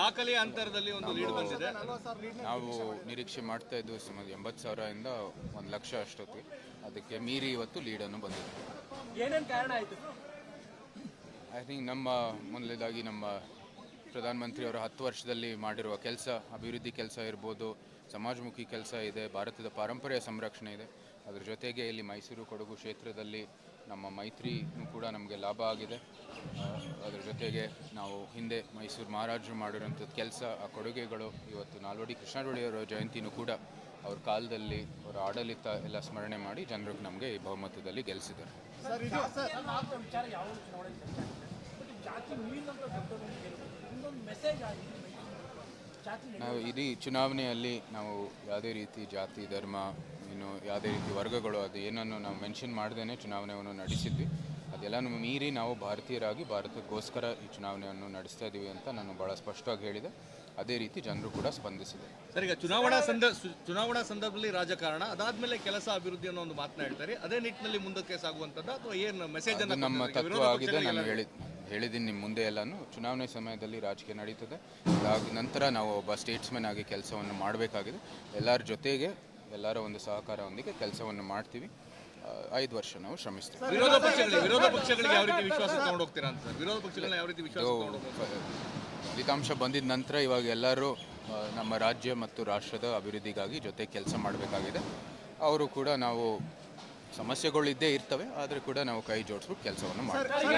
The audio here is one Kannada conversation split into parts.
ದಾಖಲೆಯ ಅಂತರದಲ್ಲಿ ಒಂದು ಲೀಡ್ ಬಂದಿದೆ. ನಾವು ನಿರೀಕ್ಷೆ ಮಾಡ್ತಾ ಇದ್ದೀವಿ ಸುಮಾರು ಎಂಬತ್ತು ಸಾವಿರದಿಂದ ಒಂದು ಲಕ್ಷ ಅಷ್ಟೊತ್ತಿಗೆ. ಅದಕ್ಕೆ ಮೀರಿ ಇವತ್ತು ಲೀಡನ್ನು ಬಂದಿದೆ. ಏನೇನು ಕಾರಣ ಆಯಿತು? ಐ ಥಿಂಕ್ ನಮ್ಮ ಮೊದಲೇದಾಗಿ ನಮ್ಮ ಪ್ರಧಾನಮಂತ್ರಿ ಅವರ ಹತ್ತು ವರ್ಷದಲ್ಲಿ ಮಾಡಿರುವ ಕೆಲಸ ಅಭಿವೃದ್ಧಿ ಕೆಲಸ ಇರ್ಬೋದು ಸಮಾಜಮುಖಿ ಕೆಲಸ ಇದೆ ಭಾರತದ ಪಾರಂಪರ್ಯ ಸಂರಕ್ಷಣೆ ಇದೆ. ಅದರ ಜೊತೆಗೆ ಇಲ್ಲಿ ಮೈಸೂರು ಕೊಡಗು ಕ್ಷೇತ್ರದಲ್ಲಿ ನಮ್ಮ ಮೈತ್ರಿ ಕೂಡ ನಮಗೆ ಲಾಭ ಆಗಿದೆ. ಅದರ ಜೊತೆಗೆ ನಾವು ಹಿಂದೆ ಮೈಸೂರು ಮಹಾರಾಜರು ಮಾಡಿರೋಂಥದ್ದು ಕೆಲಸ ಆ ಕೊಡುಗೆಗಳು ಇವತ್ತು ನಾಲ್ವಡಿ ಕೃಷ್ಣರೊಡೆಯವರ ಜಯಂತಿನೂ ಕೂಡ ಅವ್ರ ಕಾಲದಲ್ಲಿ ಅವರ ಆಡಳಿತ ಎಲ್ಲ ಸ್ಮರಣೆ ಮಾಡಿ ಜನರಿಗೆ ನಮಗೆ ಈ ಬಹುಮತದಲ್ಲಿ ಗೆಲ್ಲಿಸಿದ್ದಾರೆ ನಾವು ಇಡೀ ಚುನಾವಣೆಯಲ್ಲಿ ನಾವು ಯಾವುದೇ ರೀತಿ ಜಾತಿ ಧರ್ಮ ಇನ್ನು ಯಾವುದೇ ರೀತಿ ವರ್ಗಗಳು ಅದು ಏನನ್ನು ನಾವು ಮೆನ್ಷನ್ ಮಾಡ್ದೇ ಚುನಾವಣೆಯನ್ನು ನಡೆಸಿದ್ವಿ. ಅದೆಲ್ಲನೂ ಮೀರಿ ನಾವು ಭಾರತೀಯರಾಗಿ ಭಾರತಕ್ಕೋಸ್ಕರ ಈ ಚುನಾವಣೆಯನ್ನು ನಡೆಸ್ತಾ ಇದ್ದೀವಿ ಅಂತ ನಾನು ಭಾಳ ಸ್ಪಷ್ಟವಾಗಿ ಹೇಳಿದೆ. ಅದೇ ರೀತಿ ಜನರು ಕೂಡ ಸ್ಪಂದಿಸಿದೆ. ಸರ್ ಈಗ ಚುನಾವಣಾ ಸಂದ ಚುನಾವಣಾ ಸಂದರ್ಭದಲ್ಲಿ ರಾಜಕಾರಣ ಅದಾದ್ಮೇಲೆ ಕೆಲಸ ಅಭಿವೃದ್ಧಿ ಅನ್ನೋ ಒಂದು ಮಾತನ್ನ ಹೇಳ್ತಾರೆ. ಅದೇ ನಿಟ್ಟಿನಲ್ಲಿ ಮುಂದಕ್ಕೆ ಸಾಗುವಂಥದ್ದು ಅಥವಾ ಏನು ಮೆಸೇಜ್ ಅನ್ನು ನಮ್ಮ ತತ್ವ ಆಗಿದೆ ನಾನು ಹೇಳಿದ್ ಹೇಳಿದ್ದೀನಿ ನಿಮ್ಮ ಮುಂದೆ ಎಲ್ಲನೂ. ಚುನಾವಣೆ ಸಮಯದಲ್ಲಿ ರಾಜಕೀಯ ನಡೀತದೆ. ಅದಾದ ನಂತರ ನಾವು ಒಬ್ಬ ಸ್ಟೇಟ್ಸ್ಮನ್ ಆಗಿ ಕೆಲಸವನ್ನು ಮಾಡಬೇಕಾಗಿದೆ. ಎಲ್ಲರ ಜೊತೆಗೆ ಎಲ್ಲರ ಒಂದು ಸಹಕಾರದೊಂದಿಗೆ ಕೆಲಸವನ್ನು ಮಾಡ್ತೀವಿ. ಐದು ವರ್ಷ ನಾವು ಶ್ರಮಿಸ್ತೀವಿ. ವಿರೋಧ ಪಕ್ಷಗಳಿಗೆ ವಿರೋಧ ಪಕ್ಷಗಳಿಗೆ ಯಾವ ರೀತಿ ವಿಶ್ವಾಸ ತಗೊಂಡು ಹೋಗ್ತೀರಾ ಅಂತ ಸರ್? ವಿರೋಧ ಪಕ್ಷಗಳನ್ನ ಯಾವ ರೀತಿ ವಿಶ್ವಾಸ ತಗೊಂಡು ಹೋಗ್ಬೋದು ಫಲಿತಾಂಶ ಬಂದಿದ ನಂತರ ಇವಾಗ ಎಲ್ಲರೂ ನಮ್ಮ ರಾಜ್ಯ ಮತ್ತು ರಾಷ್ಟ್ರದ ಅಭಿವೃದ್ಧಿಗಾಗಿ ಜೊತೆ ಕೆಲಸ ಮಾಡಬೇಕಾಗಿದೆ. ಅವರು ಕೂಡ ನಾವು ಸಮಸ್ಯೆಗಳು ಇದ್ದೇ ಇರ್ತವೆ ಆದರೆ ಕೂಡ ನಾವು ಕೈ ಜೋಡಿಸ್ಬಿಟ್ಟು ಕೆಲಸವನ್ನು ಮಾಡ್ತೀವಿ.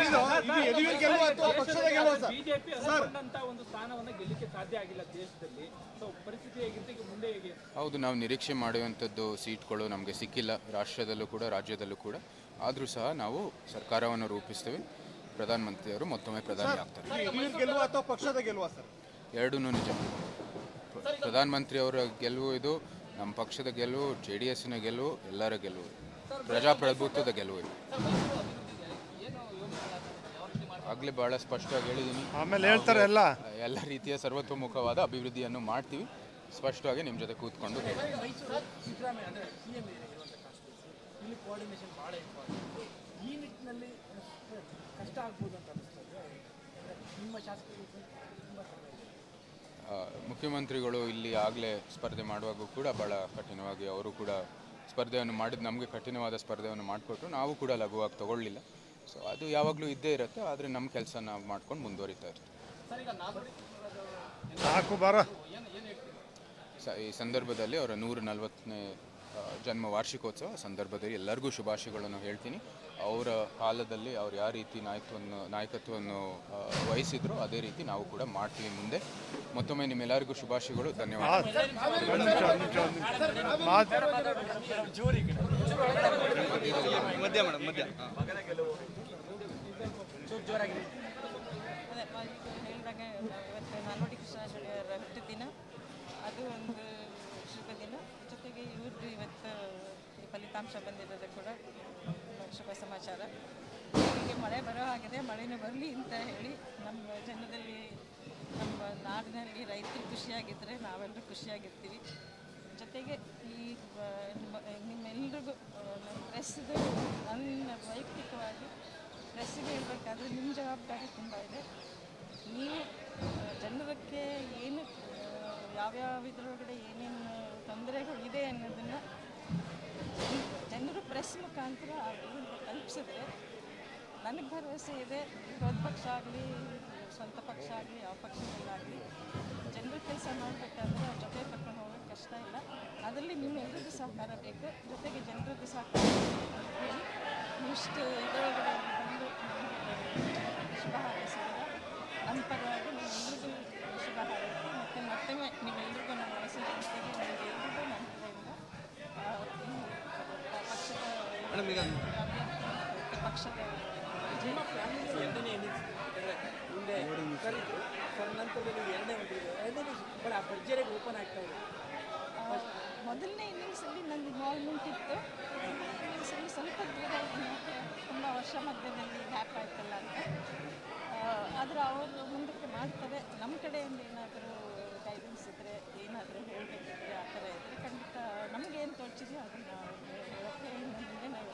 ಬಿಜೆಪಿ ಅನ್ಕೊಂಡಂತ ಒಂದು ಸ್ಥಾನವನ್ನ ಗೆಲ್ಲಿಕ್ಕೆ ಸಾಧ್ಯ ಆಗಿಲ್ಲ ದೇಶದಲ್ಲಿ. ಸೊ ಪರಿಸ್ಥಿತಿ ಹೇಗಿತ್ತು? ಮುಂದೆ ಹೇಗೆ? ಹೌದು ನಾವು ನಿರೀಕ್ಷೆ ಮಾಡುವಂಥದ್ದು ಸೀಟ್ಗಳು ನಮಗೆ ಸಿಕ್ಕಿಲ್ಲ. ರಾಷ್ಟ್ರದಲ್ಲೂ ಕೂಡ ರಾಜ್ಯದಲ್ಲೂ ಕೂಡ. ಆದರೂ ಸಹ ನಾವು ಸರ್ಕಾರವನ್ನು ರೂಪಿಸ್ತೇವೆ. ಪ್ರಧಾನಮಂತ್ರಿಯವರು ಮತ್ತೊಮ್ಮೆ ಪ್ರಧಾನಿ ಆಗ್ತಾರೆ. ಗೆಲುವು ಅಥವಾ ಪಕ್ಷದ ಗೆಲುವ ಸರ್? ಎರಡೂ ನಿಜ. ಪ್ರಧಾನಮಂತ್ರಿ ಅವರ ಗೆಲುವು ಇದು ನಮ್ಮ ಪಕ್ಷದ ಗೆಲುವು ಜೆ ಡಿ ಎಸ್ನ ಗೆಲುವು ಎಲ್ಲರ ಗೆಲುವು. ಪ್ರಜಾಪ್ರಭುತ್ವದ ಗೆಲುವು ಇದು. ಆಗಲೇ ಭಾಳ ಸ್ಪಷ್ಟವಾಗಿ ಹೇಳಿದ್ದೀನಿ ಆಮೇಲೆ ಹೇಳ್ತಾರೆ ಎಲ್ಲ. ಎಲ್ಲ ರೀತಿಯ ಸರ್ವತೋಮುಖವಾದ ಅಭಿವೃದ್ಧಿಯನ್ನು ಮಾಡ್ತೀವಿ. ಸ್ಪಷ್ಟವಾಗಿ ನಿಮ್ಮ ಜೊತೆ ಕೂತ್ಕೊಂಡು ಮುಖ್ಯಮಂತ್ರಿಗಳು ಇಲ್ಲಿ ಆಗಲೇ ಸ್ಪರ್ಧೆ ಮಾಡುವಾಗ ಕೂಡ ಭಾಳ ಕಠಿಣವಾಗಿ ಅವರು ಕೂಡ ಸ್ಪರ್ಧೆಯನ್ನು ಮಾಡಿದ ನಮಗೆ ಕಠಿಣವಾದ ಸ್ಪರ್ಧೆಯನ್ನು ಮಾಡಿಕೊಟ್ರು. ನಾವು ಕೂಡ ಲಘುವಾಗಿ ತಗೊಳ್ಳಿಲ್ಲ. ಸೊ ಅದು ಯಾವಾಗಲೂ ಇದ್ದೇ ಇರುತ್ತೆ ಆದರೆ ನಮ್ಮ ಕೆಲಸ ನಾವು ಮಾಡ್ಕೊಂಡು ಮುಂದುವರಿತಾ ಇರ್ತೀವಿ. ನಾಲ್ಕು ಬಾರ. ಸ ಈ ಸಂದರ್ಭದಲ್ಲಿ ಅವರ ನೂರ ನಲವತ್ತನೇ ಜನ್ಮ ವಾರ್ಷಿಕೋತ್ಸವ ಸಂದರ್ಭದಲ್ಲಿ ಎಲ್ಲರಿಗೂ ಶುಭಾಶಯಗಳನ್ನು ಹೇಳ್ತೀನಿ. ಅವರ ಕಾಲದಲ್ಲಿ ಅವ್ರು ಯಾವ ರೀತಿ ನಾಯಕತ್ವವನ್ನು ನಾಯಕತ್ವವನ್ನು ವಹಿಸಿದ್ರು ಅದೇ ರೀತಿ ನಾವು ಕೂಡ ಮಾಡ್ತೀವಿ ಮುಂದೆ. ಮತ್ತೊಮ್ಮೆ ನಿಮ್ಮೆಲ್ಲರಿಗೂ ಶುಭಾಶಯಗಳು. ಧನ್ಯವಾದ. ಅದೇ ಹೇಳಿದಾಗ ಇವತ್ತು ನಾಲ್ವಡಿ ಕೃಷ್ಣಾಚಾರ್ಯರ ಹುಟ್ಟುದಿನ. ಅದು ಒಂದು ಶುಭ ದಿನ. ಜೊತೆಗೆ ಇವ್ರದ್ದು ಇವತ್ತು ಈ ಫಲಿತಾಂಶ ಬಂದಿರೋದು ಕೂಡ. ಶುಭ ಸಮಾಚಾರ. ಹೀಗೆ ಮಳೆ ಬರೋ ಹಾಗಿದೆ ಮಳೆನೂ ಬರಲಿ ಅಂತ ಹೇಳಿ ನಮ್ಮ ಜನದಲ್ಲಿ, ನಮ್ಮ ನಾಡಿನಲ್ಲಿ ರೈತರು ಖುಷಿಯಾಗಿದ್ದರೆ ನಾವೆಲ್ಲರೂ ಖುಷಿಯಾಗಿರ್ತೀವಿ. ಜೊತೆಗೆ ಈ ನಿಮ್ಮೆಲ್ರಿಗೂ ನಮ್ಮ ಪ್ರೆಸ್ದು ನನ್ನ ವೈಯಕ್ತಿಕವಾಗಿ ಪ್ರೆಸ್ಸಿಗೆ ಹೇಳಬೇಕಾದ್ರೆ ನಿಮ್ಮ ಜವಾಬ್ದಾರಿ ತುಂಬ ಇದೆ. ನೀವು ಜನರಕ್ಕೆ ಏನು ಯಾವ್ಯಾವ ಇದರೊಳಗಡೆ ಏನೇನು ತೊಂದರೆಗಳು ಇದೆ ಅನ್ನೋದನ್ನು ಜನರು ಪ್ರೆಸ್ ಮುಖಾಂತರ ತಲುಪಿಸಿದ್ರೆ ನನಗೆ ಭರವಸೆ ಇದೆ, ವಿರೋಧ ಪಕ್ಷ ಆಗಲಿ, ಸ್ವಂತ ಪಕ್ಷ ಆಗಲಿ, ಯಾವ ಪಕ್ಷದಲ್ಲಾಗಲಿ, ಜನರ ಕೆಲಸ ಮಾಡಬೇಕಾದ್ರೆ ಅವ್ರ ಜೊತೆ ಕರ್ಕೊಂಡು ಹೋಗೋಕ್ಕೆ ಕಷ್ಟ ಇಲ್ಲ. ಅದರಲ್ಲಿ ನಿಮ್ಮೆಲ್ಲರಿಗೂ ಸಹಕಾರ ಬೇಕು. ಜೊತೆಗೆ ಜನರದ್ದು ಸಹಕಾರ ಇಷ್ಟು ಇದರೊಳಗಡೆ ಬಂದು ಶುಭ ಹಾರೈಸಿದ್ರೆ ನಮ್ಮ ಪರವಾಗಿ ನಿಮ್ಮೆಲ್ಲರಿಗೂ ಶುಭ ಹಾರೈಸಿ ಮತ್ತು ಮತ್ತೊಮ್ಮೆ ನಿಮ್ಮೆಲ್ಲರಿಗೂ ನಮ್ಮ ವಯಸ್ಸಿನ ಜನತೆಗೆ ನಿಮಗೆ ಎಲ್ರಿಗೂ ನನ್ನ ಕಡೆಯಿಂದ ಆ, ಈ ಪಕ್ಷದ ಮೇಡಮ್ ಈಗ ಪಕ್ಷದ ನಿಮ್ಮ ಫ್ಯಾಮಿಲಿ ಎರಡನೇ ಇನ್ನಿಂಗ್ಸ್ ಅಂದರೆ ಮುಂದೆ ಕರೀತು ಸರ್ ನಂತರದಲ್ಲಿ ಎರಡನೇ ಎರಡನೇ ಭಾಳ ಭರ್ಜರಿಯಾಗಿ ಓಪನ್ ಆಗ್ತಾ ಇದೆ. ಮೊದಲನೇ ಇನ್ನಿಂಗ್ಸಲ್ಲಿ ನನ್ನ ಇನ್ವಾಲ್ವ್ಮೆಂಟ್ ಇತ್ತು. ಇನ್ನಿಂಗ್ಸಲ್ಲಿ ಸ್ವಲ್ಪ ದೂರ ಇದ್ನಕ್ಕೆ ತುಂಬ ವರ್ಷ ಮಧ್ಯದಲ್ಲಿ ಗ್ಯಾಪ್ ಆಯ್ತಲ್ಲ ಅಂತ. ಆದರೆ ಅವರು ಮುಂದಕ್ಕೆ ಮಾಡ್ತಾರೆ. ನಮ್ಮ ಕಡೆಯಿಂದ ಏನಾದರೂ ಗೈಡೆನ್ಸ್ ಇದ್ದರೆ ಏನಾದರೂ ಹೇಳಬೇಕಿದ್ರೆ ಆ ಥರ ಇದ್ದರೆ ಖಂಡಿತ ನಮಗೇನು ತೋಚಿದೆಯೋ ಅದನ್ನು ಹೇಳೋಕ್ಕೆ ಇನ್ನು ಮುಂದೆ ನಾವು ಯೋಚನೆ ಮಾಡ್ತೀವಿ ಮೇಡಮ್,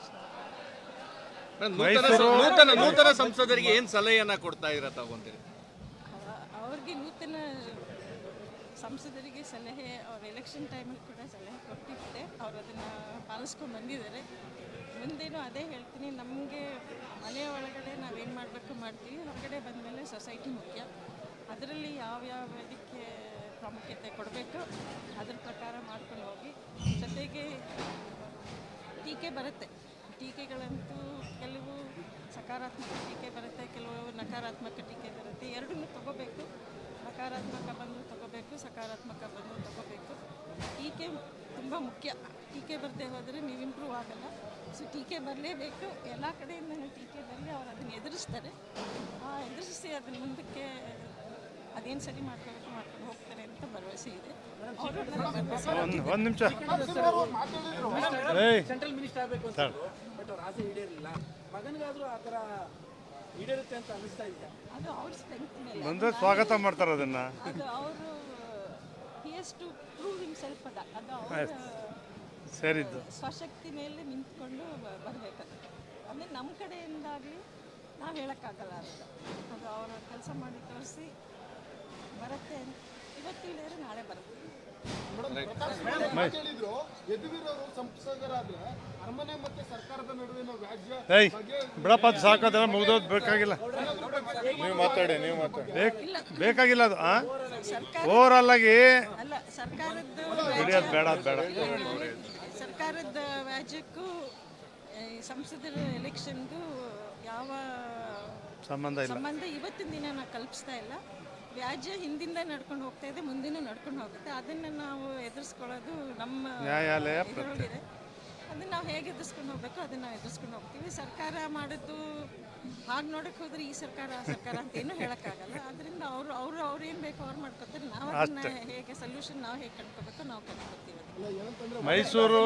ನೂತನ ನೂತನ ನೂತನ ಸಂಸದರಿಗೆ ಏನ್ ಸಲಹೆಯನ್ನ ಕೊಡ್ತಾ ಇರ ತಗೊಂತೀರಿ ಅವ್ರಿಗೆ ನೂತನ ಸಂಸದರಿಗೆ ಸಲಹೆ ಅವ್ರ ಎಲೆಕ್ಷನ್ ಟೈಮಲ್ಲಿ ಕೂಡ ಸಲಹೆ ಕೊಟ್ಟಿದ್ದೆ. ಅವ್ರು ಅದನ್ನು ಪಾಲಿಸ್ಕೊಂಡು ಬಂದಿದ್ದಾರೆ. ಮುಂದೇನು ಅದೇ ಹೇಳ್ತೀನಿ ನಮಗೆ ಮನೆಯ ಒಳಗಡೆ ನಾವೇನು ಮಾಡಬೇಕು ಮಾಡ್ತೀವಿ. ಹೊರಗಡೆ ಬಂದಮೇಲೆ ಸೊಸೈಟಿ ಮುಖ್ಯ. ಅದರಲ್ಲಿ ಯಾವ್ಯಾವ ಇದಕ್ಕೆ ಪ್ರಾಮುಖ್ಯತೆ ಕೊಡಬೇಕು ಅದ್ರ ಪ್ರಕಾರ ಮಾಡ್ಕೊಂಡು ಹೋಗಿ ಜೊತೆಗೆ ಟೀಕೆ ಬರುತ್ತೆ. ಟೀಕೆಗಳಂತೂ ಕೆಲವು ಸಕಾರಾತ್ಮಕ ಟೀಕೆ ಬರುತ್ತೆ ಕೆಲವು ನಕಾರಾತ್ಮಕ ಟೀಕೆ ಬರುತ್ತೆ ಎರಡನ್ನೂ ತಗೋಬೇಕು ನಕಾರಾತ್ಮಕ ಬಂದು ತಗೋಬೇಕು ಸಕಾರಾತ್ಮಕ ಬಂದು ತಗೋಬೇಕು ಟೀಕೆ ತುಂಬ ಮುಖ್ಯ ಟೀಕೆ ಬರದೆ ಹೋದರೆ ನೀವು ಇಂಪ್ರೂವ್ ಆಗಲ್ಲ ಸೊ ಟೀಕೆ ಬರಲೇಬೇಕು ಎಲ್ಲ ಕಡೆಯಿಂದ ಟೀಕೆ ಬರಲಿ ಅವ್ರು ಅದನ್ನು ಎದುರಿಸ್ತಾರೆ ಆ ಎದುರಿಸಿ ಅದನ್ನ ಮುಂದಕ್ಕೆ ಅದೇನು ಸರಿ ಮಾಡ್ಕೋಬೇಕು ಮಾಡ್ಕೊಂಡು ಹೋಗ್ತಾರೆ ಅಂತ ಭರವಸೆ ಇದೆ ಒಂದು ನಿಮಿಷ ಸೆಂಟ್ರಲ್ ಮಿನಿಸ್ಟರ್ ಆಗಬೇಕು ಅಂತ ಬಟ್ ಅವ್ರ ಆಸೆ ಈಡೇರಲಿಲ್ಲ. ಮಗನಿಗಾದ್ರೂ ಆ ಥರ ಈಡೇರುತ್ತೆ ಅಂತ ಅನಿಸ್ತಾ ಇದೆಯಾ ಅದು ಅವ್ರ ಸ್ಟ್ರೆಂತ್ ಮೇಲೆ. ಬಂದರೆ ಸ್ವಾಗತ ಮಾಡ್ತಾರೆ ಅದನ್ನ. ಅದು ಅವರು ಹಿ ಹಸ್ ಟು ಪ್ರೂವ್ ಹಿಮ್ಸೆಲ್ಫ್ ಅದ. ಅದು ಅವರ ಸೇರಿದ್ದು. ಸ್ವಶಕ್ತಿ ಮೇಲೆ ನಿಂತ್ಕೊಂಡು ಬರಬೇಕದು ಅಂದ್ರೆ ನಮ್ಮ ಕಡೆಯಿಂದಾಗಲಿ ನಾವು ಹೇಳೋಕ್ಕಾಗಲ್ಲ ಅದು. ಅದು ಅವರ ಕೆಲಸ ಮಾಡಿ ತೋರಿಸಿ ಬರುತ್ತೆ ಅಂತ. ಇವತ್ತು ಇಳಿದ್ರೆ ನಾಳೆ ಬರುತ್ತೆ. ಸರ್ಕಾರದ ಬಿಡಪ್ಪ ಅದು ಸಾಕಾದ್ರೆ ಮುಗ್ದೋದು ಬೇಕಾಗಿಲ್ಲ. ನೀವು ಮಾತಾಡಿ ನೀವು ಮಾತಾಡಿ. ಬೇಕು ಬೇಕಾಗಿಲ್ಲ ಅದು ಓವರಾಲ್ ಆಗಿ ಅಲ್ಲ ಸರ್ಕಾರದ್ದು ಹಿಡಿಯೋದು ಬೇಡ ಅದು ಬೇಡ ಸರ್ಕಾರದ ವ್ಯಾಜ್ಯಕ್ಕೂ ಈ ಸಂಸದರ ಎಲೆಕ್ಷನ್ಗೂ ಯಾವ ಸಂಬಂಧ ಇಲ್ಲ. ಸಂಬಂಧ ಇವತ್ತಿನ ದಿನ ನಾವು ಕಲ್ಪಿಸ್ತಾ ಇಲ್ಲ. ವ್ಯಾಜ್ಯ ಹಿಂದಿಂದ ನಡ್ಕೊಂಡು ಹೋಗ್ತಾ ಇದೆ ಮುಂದಿನ ನಡ್ಕೊಂಡು ಹೋಗುತ್ತೆ. ಅದನ್ನು ನಾವು ಎದುರಿಸ್ಕೊಳ್ಳೋದು ನಮ್ಮ ನ್ಯಾಯಾಲಯ ಇದರೊಳಗಿದೆ ಅದನ್ನು ನಾವು ಹೇಗೆ ಎದುರಿಸ್ಕೊಂಡು ಹೋಗ್ಬೇಕು ಅದನ್ನು ನಾವು ಎದುರಿಸ್ಕೊಂಡು ಹೋಗ್ತೀವಿ. ಸರ್ಕಾರ ಮಾಡಿದ್ದು ಹಾಗೆ ನೋಡಕ್ಕೆ ಹೋದ್ರೆ ಈ ಸರ್ಕಾರ ಆ ಸರ್ಕಾರ ಅಂತ ಏನು ಹೇಳೋಕ್ಕಾಗಲ್ಲ. ಅದರಿಂದ ಅವರು ಅವರು ಅವ್ರು ಏನು ಬೇಕು ಅವ್ರು ಮಾಡ್ಕೊತಾರೆ. ನಾವು ಅದನ್ನ ಹೇಗೆ ಸೊಲ್ಯೂಷನ್ ನಾವು ಹೇಗೆ ಕಂಡ್ಕೋಬೇಕು ನಾವು ಕಂಡ್ಕೋತೀವಿ ಮೈಸೂರು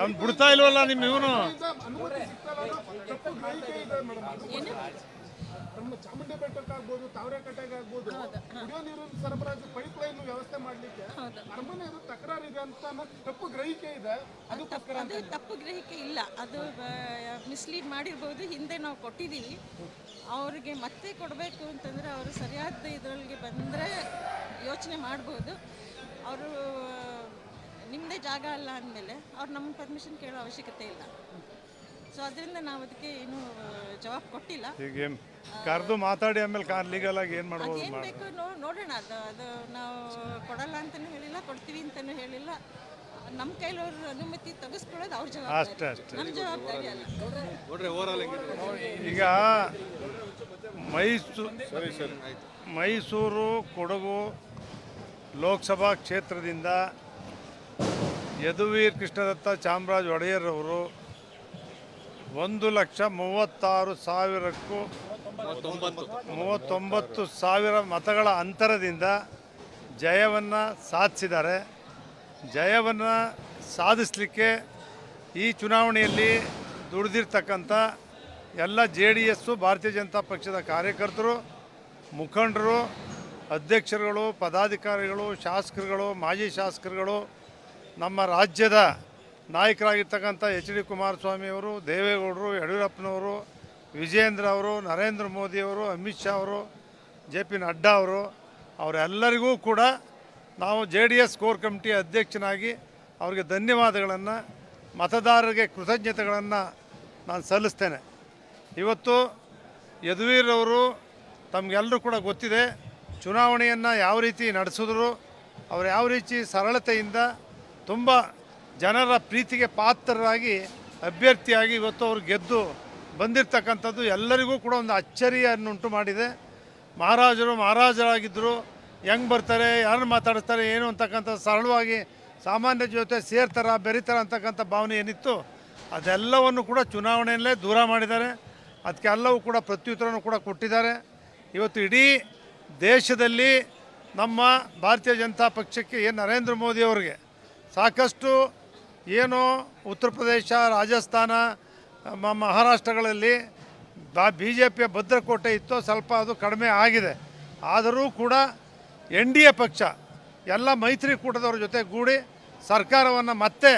ಅವ್ನು ಬಿಡ್ತಾ ಇಲ್ವಲ್ಲ ನಿಮ್ಮ ಇವನು? ಅನುಮತಿ ಚಾಮುಂಡಿ ಬೆಟ್ಟಕ್ಕೆ ಆಗ್ಬೋದು ನಮ್ಮ ಬೆಟ್ಟಕ್ಕಾಗ್ಬೋದು ತಾವರೆಕಟ್ಟೆಗಾಗ್ಬೋದು ಕುಡಿಯೋ ನೀರಿನ ಸರಬರಾಜು ಪೈಪ್ ಲೈನ್ ವ್ಯವಸ್ಥೆ ಮಾಡ್ಲಿಕ್ಕೆ. ಅರಮನೆ ಅದು ತಕರಾರು ಇದೆ ಅಂತ ತಪ್ಪು ಗ್ರಹಿಕೆ ಇದೆ ಅದು ಅದು ತಪ್ಪು ಗ್ರಹಿಕೆ ಇಲ್ಲ. ಅದು ಮಿಸ್ಲೀಡ್ ಮಾಡಿರ್ಬೋದು ಹಿಂದೆ ನಾವು ಕೊಟ್ಟಿದ್ದೀವಿ ಅವ್ರಿಗೆ ಮತ್ತೆ ಕೊಡಬೇಕು ಅಂತಂದರೆ ಅವರು ಸರಿಯಾದ ಇದರೊಳಗೆ ಬಂದರೆ ಯೋಚನೆ ಮಾಡ್ಬೋದು. ಅವರು ನಿಮ್ಮದೇ ಜಾಗ ಅಲ್ಲ ಅಂದಮೇಲೆ ಅವ್ರು ನಮ್ಮ ಪರ್ಮಿಷನ್ ಕೇಳೋ ಅವಶ್ಯಕತೆ ಇಲ್ಲ. ಸೊ ಅದರಿಂದ ನಾವು ಅದಕ್ಕೆ ಏನು ಜವಾಬ್ ಕೊಟ್ಟಿಲ್ಲ. ಈಗ ಏನು ಕರೆದು ಮಾತಾಡಿ ಆಮೇಲೆ ಕಾರ್ ಲೀಗಲ್ ಆಗಿ ಏನು ಮಾಡ್ಬೋದು ಬೇಕು ನೋ ನೋಡೋಣ. ಅದು ಅದು ನಾವು ಕೊಡಲ್ಲ ಅಂತಲೂ ಹೇಳಿಲ್ಲ ಕೊಡ್ತೀವಿ ಅಂತಲೂ ಹೇಳಿಲ್ಲ. ನಮ್ಮ ಕೈಲವ್ರ ಅನುಮತಿ ತೆಗೆಸ್ಕೊಳ್ಳೋದು ಅವ್ರ ಅಷ್ಟೇ ಜವಾಬ್ದಾರಿ. ಅಷ್ಟೇ ನಮ್ಮ ಜವಾಬ್ದಾರಿ ಅಲ್ಲ. ಈಗ ಮೈಸೂರು ಮೈಸೂರು ಕೊಡಗು ಲೋಕಸಭಾ ಕ್ಷೇತ್ರದಿಂದ ಯದುವೀರ್ ಕೃಷ್ಣದತ್ತ ಚಾಮರಾಜ ಒಡೆಯರ್ ಅವರು ಒಂದು ಲಕ್ಷ ಮೂವತ್ತಾರು ಸಾವಿರಕ್ಕೂ ಮೂವತ್ತೊಂಬತ್ತು ಸಾವಿರ ಮತಗಳ ಅಂತರದಿಂದ ಜಯವನ್ನು ಸಾಧಿಸಿದ್ದಾರೆ. ಜಯವನ್ನು ಸಾಧಿಸಲಿಕ್ಕೆ ಈ ಚುನಾವಣೆಯಲ್ಲಿ ದುಡಿದಿರ್ತಕ್ಕಂಥ ಎಲ್ಲ ಜೆ ಡಿ ಎಸ್ಸು ಭಾರತೀಯ ಜನತಾ ಪಕ್ಷದ ಕಾರ್ಯಕರ್ತರು, ಮುಖಂಡರು, ಅಧ್ಯಕ್ಷರುಗಳು, ಪದಾಧಿಕಾರಿಗಳು, ಶಾಸಕರುಗಳು, ಮಾಜಿ ಶಾಸಕರುಗಳು, ನಮ್ಮ ರಾಜ್ಯದ ನಾಯಕರಾಗಿರ್ತಕ್ಕಂಥ ಎಚ್ ಡಿ ಕುಮಾರಸ್ವಾಮಿಯವರು ದೇವೇಗೌಡರು, ಯಡಿಯೂರಪ್ಪನವರು, ವಿಜಯೇಂದ್ರ ಅವರು, ನರೇಂದ್ರ ಮೋದಿಯವರು ಅಮಿತ್ ಶಾ ಅವರು, ಜೆ ಪಿ ನಡ್ಡಾ ಅವರು, ಅವರೆಲ್ಲರಿಗೂ ಕೂಡ ನಾವು J D S core committee ಅಧ್ಯಕ್ಷನಾಗಿ ಅವರಿಗೆ ಧನ್ಯವಾದಗಳನ್ನು, ಮತದಾರರಿಗೆ ಕೃತಜ್ಞತೆಗಳನ್ನು ನಾನು ಸಲ್ಲಿಸ್ತೇನೆ. ಇವತ್ತು ಯದುವೀರವರು ತಮಗೆಲ್ಲರೂ ಕೂಡ ಗೊತ್ತಿದೆ, ಚುನಾವಣೆಯನ್ನು ಯಾವ ರೀತಿ ನಡೆಸಿದ್ರು, ಅವ್ರು ಯಾವ ರೀತಿ ಸರಳತೆಯಿಂದ ತುಂಬ ಜನರ ಪ್ರೀತಿಗೆ ಪಾತ್ರರಾಗಿ, ಅಭ್ಯರ್ಥಿಯಾಗಿ ಇವತ್ತು ಅವರು ಗೆದ್ದು ಬಂದಿರತಕ್ಕಂಥದ್ದು ಎಲ್ಲರಿಗೂ ಕೂಡ ಒಂದು ಅಚ್ಚರಿಯನ್ನುಂಟು ಮಾಡಿದೆ. ಮಹಾರಾಜರು ಮಹಾರಾಜರಾಗಿದ್ದರು ಹೆಂಗೆ ಬರ್ತಾರೆ, ಯಾರನ್ನು ಮಾತಾಡಿಸ್ತಾರೆ, ಏನು ಅಂತಕ್ಕಂಥ ಸರಳವಾಗಿ ಸಾಮಾನ್ಯ ಜೊತೆ ಸೇರ್ತಾರ, ಬೆರಿತಾರ ಅಂತಕ್ಕಂಥ ಭಾವನೆ ಏನಿತ್ತು, ಅದೆಲ್ಲವನ್ನು ಕೂಡ ಚುನಾವಣೆಯಲ್ಲೇ ದೂರ ಮಾಡಿದ್ದಾರೆ. ಅದಕ್ಕೆ ಎಲ್ಲವೂ ಕೂಡ ಪ್ರತ್ಯುತ್ತರವನ್ನು ಕೂಡ ಕೊಟ್ಟಿದ್ದಾರೆ. ಇವತ್ತು ಇಡೀ ದೇಶದಲ್ಲಿ ನಮ್ಮ ಭಾರತೀಯ ಜನತಾ ಪಕ್ಷಕ್ಕೆ ಏನು ನರೇಂದ್ರ ಮೋದಿ ಅವರಿಗೆ ಸಾಕಷ್ಟು ಏನು ಉತ್ತರ ಪ್ರದೇಶ, ರಾಜಸ್ಥಾನ ಮಹಾರಾಷ್ಟ್ರಗಳಲ್ಲಿ ಬಾ ಬಿ ಜೆ ಪಿಯ ಭದ್ರಕೋಟೆ ಇತ್ತು ಸ್ವಲ್ಪ ಅದು ಕಡಿಮೆ ಆಗಿದೆ. ಆದರೂ ಕೂಡ ಎನ್ ಡಿ ಎ ಪಕ್ಷ, ಎಲ್ಲ ಮೈತ್ರಿಕೂಟದವ್ರ ಜೊತೆಗೂಡಿ ಸರ್ಕಾರವನ್ನು ಮತ್ತೆ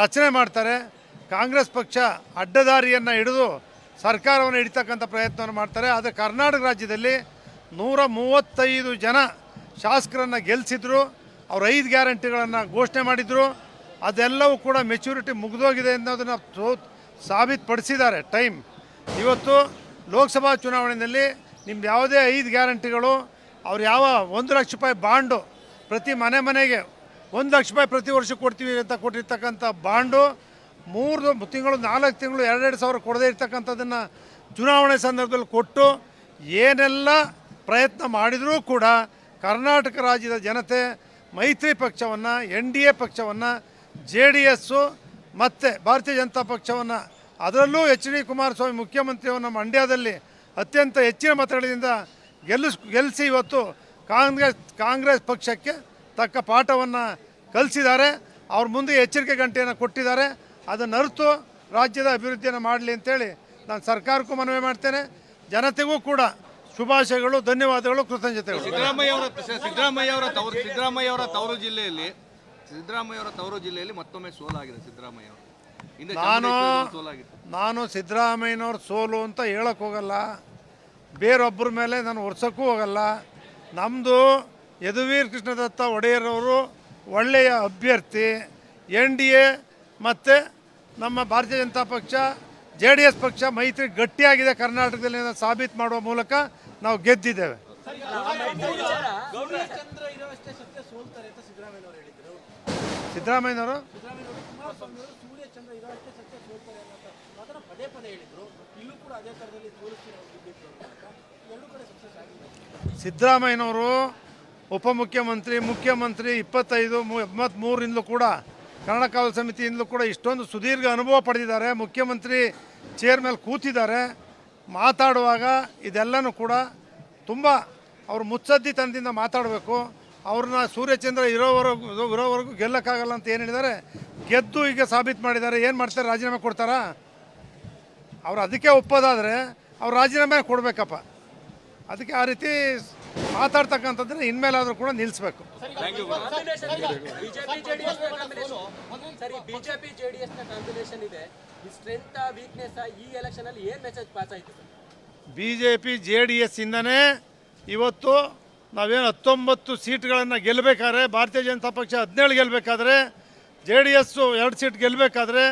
ರಚನೆ ಮಾಡ್ತಾರೆ. ಕಾಂಗ್ರೆಸ್ ಪಕ್ಷ ಅಡ್ಡದಾರಿಯನ್ನು ಹಿಡಿದು ಸರ್ಕಾರವನ್ನು ಹಿಡಿತಕ್ಕಂಥ ಪ್ರಯತ್ನವನ್ನು ಮಾಡ್ತಾರೆ. ಆದರೆ ಕರ್ನಾಟಕ ರಾಜ್ಯದಲ್ಲಿ ನೂರ ಮೂವತ್ತೈದು ಜನ ಶಾಸಕರನ್ನು ಗೆಲ್ಲಿಸಿದ್ರು ಅವ್ರ ಐದು ಗ್ಯಾರಂಟಿಗಳನ್ನು ಘೋಷಣೆ ಮಾಡಿದರು. ಅದೆಲ್ಲವೂ ಕೂಡ ಮೆಚುರಿಟಿ ಮುಗಿದೋಗಿದೆ ಅನ್ನೋದನ್ನು ತೋ ಸಾಬೀತುಪಡಿಸಿದ್ದಾರೆ. ಟೈಮ್ ಇವತ್ತು ಲೋಕಸಭಾ ಚುನಾವಣೆಯಲ್ಲಿ ನಿಮ್ದು ಯಾವುದೇ ಐದು ಗ್ಯಾರಂಟಿಗಳು, ಅವ್ರು ಯಾವ ಒಂದು ಲಕ್ಷ ರೂಪಾಯಿ ಬಾಂಡು ಪ್ರತಿ ಮನೆ ಮನೆಗೆ ಒಂದು ಲಕ್ಷ ರೂಪಾಯಿ ಪ್ರತಿ ವರ್ಷ ಕೊಡ್ತೀವಿ ಅಂತ ಕೊಟ್ಟಿರ್ತಕ್ಕಂಥ ಬಾಂಡು ಮೂರು ತಿಂಗಳು, ನಾಲ್ಕು ತಿಂಗಳು, ಎರಡೆರಡು ಸಾವಿರ ಕೊಡದೇ ಇರ್ತಕ್ಕಂಥದ್ದನ್ನು ಚುನಾವಣೆ ಸಂದರ್ಭದಲ್ಲಿ ಕೊಟ್ಟು ಏನೆಲ್ಲ ಪ್ರಯತ್ನ ಮಾಡಿದರೂ ಕೂಡ ಕರ್ನಾಟಕ ರಾಜ್ಯದ ಜನತೆ ಮೈತ್ರಿ ಪಕ್ಷವನ್ನು, ಎನ್ ಡಿ ಎ ಪಕ್ಷವನ್ನು ಜೆ ಡಿ ಎಸ್ಸು ಮತ್ತು ಭಾರತೀಯ ಜನತಾ ಪಕ್ಷವನ್ನು ಅದರಲ್ಲೂ ಎಚ್ ಡಿ ಕುಮಾರಸ್ವಾಮಿ ಮುಖ್ಯಮಂತ್ರಿಯನ್ನು ಮಂಡ್ಯದಲ್ಲಿ ಅತ್ಯಂತ ಹೆಚ್ಚಿನ ಮತಗಳಿಂದ ಗೆಲ್ಲಿಸ್, ಗೆಲ್ಲಿಸಿ ಇವತ್ತು ಕಾಂಗ್ರೆಸ್ ಕಾಂಗ್ರೆಸ್ ಪಕ್ಷಕ್ಕೆ ತಕ್ಕ ಪಾಠವನ್ನು ಕಲಿಸಿದ್ದಾರೆ. ಅವ್ರ ಮುಂದೆ ಎಚ್ಚರಿಕೆ ಗಂಟೆಯನ್ನು ಕೊಟ್ಟಿದ್ದಾರೆ. ಅದನ್ನು ಅರಿತು ರಾಜ್ಯದ ಅಭಿವೃದ್ಧಿಯನ್ನು ಮಾಡಲಿ ಅಂತೇಳಿ ನಾನು ಸರ್ಕಾರಕ್ಕೂ ಮನವಿ ಮಾಡ್ತೇನೆ. ಜನತೆಗೂ ಕೂಡ ಶುಭಾಶಯಗಳು, ಧನ್ಯವಾದಗಳು, ಕೃತಜ್ಞತೆಗಳು. ಸಿದ್ದರಾಮಯ್ಯ ಅವರ ಸಿದ್ದರಾಮಯ್ಯ ಅವರ ತವರು ಸಿದ್ದರಾಮಯ್ಯ ಅವರ ತವರು ಜಿಲ್ಲೆಯಲ್ಲಿ ಸಿದ್ದರಾಮಯ್ಯ ಅವರ ತವರು ಜಿಲ್ಲೆಯಲ್ಲಿ ಮತ್ತೊಮ್ಮೆ ಸೋಲಾಗಿದೆ ಸಿದ್ದರಾಮಯ್ಯ ಅವರು ಹಿಂದೆ ನಾನು ನಾನು ಸಿದ್ದರಾಮಯ್ಯನವ್ರ ಸೋಲು ಅಂತ ಹೇಳಕ್ಕೆ ಹೋಗಲ್ಲ. ಬೇರೊಬ್ಬರ ಮೇಲೆ ನಾನು ಒರ್ಸೋಕ್ಕೂ ಹೋಗಲ್ಲ. ನಮ್ಮದು ಯದುವೀರ್ ಕೃಷ್ಣದತ್ತ ಒಡೆಯರವರು ಒಳ್ಳೆಯ ಅಭ್ಯರ್ಥಿ ಎನ್ ಡಿ ಎ ಮತ್ತು ನಮ್ಮ ಭಾರತೀಯ ಜನತಾ ಪಕ್ಷ ಜೆ ಡಿ ಎಸ್ ಪಕ್ಷ ಮೈತ್ರಿ ಗಟ್ಟಿಯಾಗಿದೆ ಕರ್ನಾಟಕದಲ್ಲಿ ಸಾಬೀತು ಮಾಡುವ ಮೂಲಕ ನಾವು ಗೆದ್ದಿದ್ದೇವೆ ಚಂದ್ರ ಇರೋವಷ್ಟೇ ಸತ್ಯ ಸೋಲ್ತಾರೆ ಅಂತ ಸಿದ್ದರಾಮಯ್ಯನವರು ಹೇಳಿದ್ರು ಸಿದ್ದರಾಮಯ್ಯನವರು ಸಿದ್ದರಾಮಯ್ಯನವರು ಕುಮಾರಸ್ವಾಮಿ ಅವರು ಸೂರ್ಯ ಚಂದ್ರ ಇರೋವಷ್ಟೇ ಸತ್ಯ ಸೋಲ್ತಾರೆ ಅನ್ನೋ ಮಾತನ್ನ ಪದೇ ಪದೇ ಹೇಳಿದ್ರು ಇಲ್ಲೂ ಕೂಡ ಅದೇ ಥರದಲ್ಲಿ ತೋರಿಸ್ತೀನಿ ಅವ್ರು ಬಿಜೆಪಿ ಎರಡೂ ಕಡೆ ಸಕ್ಸಸ್ ಆಗಿದೆ ಸಿದ್ದರಾಮಯ್ಯನವರು ಉಪಮುಖ್ಯಮಂತ್ರಿ, ಮುಖ್ಯಮಂತ್ರಿ ಇಪ್ಪತ್ತೈದು, ಮೂ ಎಂಬತ್ತ್ಮೂರರಿಂದಲೂ ಕೂಡ, ಕನ್ನಡ ಕಾವಲು ಸಮಿತಿಯಿಂದಲೂ ಕೂಡ ಇಷ್ಟೊಂದು ಸುದೀರ್ಘ ಅನುಭವ ಪಡೆದಿದ್ದಾರೆ. ಮುಖ್ಯಮಂತ್ರಿ ಚೇರ್ ಮೇಲೆ ಕೂತಿದ್ದಾರೆ. ಮಾತಾಡುವಾಗ ಇದೆಲ್ಲನೂ ಕೂಡ ತುಂಬ ಅವರು ಮುತ್ಸದ್ದಿತನದಿಂದ ಮಾತಾಡಬೇಕು. ಅವ್ರನ್ನ ಸೂರ್ಯಚಂದ್ರ ಇರೋವರೆಗೂ ಇರೋವರೆಗೂ ಗೆಲ್ಲಕ್ಕಾಗಲ್ಲ ಅಂತ ಏನು ಹೇಳಿದ್ದಾರೆ ಗೆದ್ದು ಈಗ ಸಾಬೀತು ಮಾಡಿದ್ದಾರೆ. ಏನು ಮಾಡ್ತಾರೆ? ರಾಜೀನಾಮೆ ಕೊಡ್ತಾರ? ಅವ್ರು ಅದಕ್ಕೆ ಒಪ್ಪೋದಾದರೆ ಅವ್ರು ರಾಜೀನಾಮೆ ಕೊಡಬೇಕಪ್ಪ. ಅದಕ್ಕೆ ಆ ರೀತಿ ಮಾತಾಡ್ತಕ್ಕಂಥದ್ದನ್ನ ಇನ್ಮೇಲಾದರೂ ಕೂಡ ನಿಲ್ಲಿಸ್ಬೇಕು ಬಿಜೆಪಿ ಜೆಡಿಎಸ್ ಸರಿ ಬಿಜೆಪಿ ಜೆಡಿಎಸ್ನ ಕಾಂಬಿನೇಷನ್ ಇದೆ. ಈ ಸ್ಟ್ರೆಂತ್ ವೀಕ್ನೆಸ್ ಈ ಎಲೆಕ್ಷನ್ ಅಲ್ಲಿ ಏನ್ ಮೆಸೇಜ್ ಪಾಸ್ ಆಯ್ತು sir B J P J D S ಇಂದನೇ ಇವತ್ತು ನಾವೇನು ಹತ್ತೊಂಬತ್ತು ಸೀಟ್ಗಳನ್ನು ಗೆಲ್ಲಬೇಕಾದ್ರೆ ಭಾರತೀಯ ಜನತಾ ಪಕ್ಷ ಹದಿನೇಳು ಗೆಲ್ಲಬೇಕಾದ್ರೆ ಜೆ ಡಿ ಎಸ್ಸು ಎರಡು ಸೀಟ್ ಗೆಲ್ಲಬೇಕಾದ್ರೆ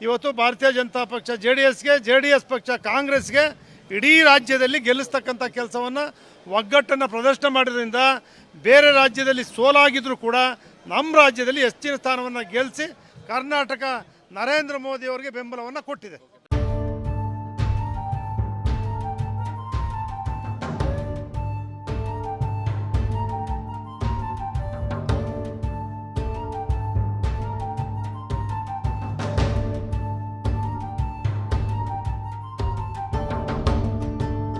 ಇವತ್ತು ಭಾರತೀಯ ಜನತಾ ಪಕ್ಷ ಜೆ ಡಿ ಎಸ್ಗೆ ಜೆ ಡಿ ಎಸ್ ಪಕ್ಷ ಕಾಂಗ್ರೆಸ್ಗೆ ಇಡೀ ರಾಜ್ಯದಲ್ಲಿ ಗೆಲ್ಲಿಸ್ತಕ್ಕಂಥ ಕೆಲಸವನ್ನು ಒಗ್ಗಟ್ಟನ್ನು ಪ್ರದರ್ಶನ ಮಾಡಿದ್ರಿಂದ ಬೇರೆ ರಾಜ್ಯದಲ್ಲಿ ಸೋಲಾಗಿದ್ದರೂ ಕೂಡ ನಮ್ಮ ರಾಜ್ಯದಲ್ಲಿ ಹೆಚ್ಚಿನ ಸ್ಥಾನವನ್ನು ಗೆಲ್ಲಿಸಿ ಕರ್ನಾಟಕ ನರೇಂದ್ರ ಮೋದಿಯವರಿಗೆ ಬೆಂಬಲವನ್ನು ಕೊಟ್ಟಿದೆ.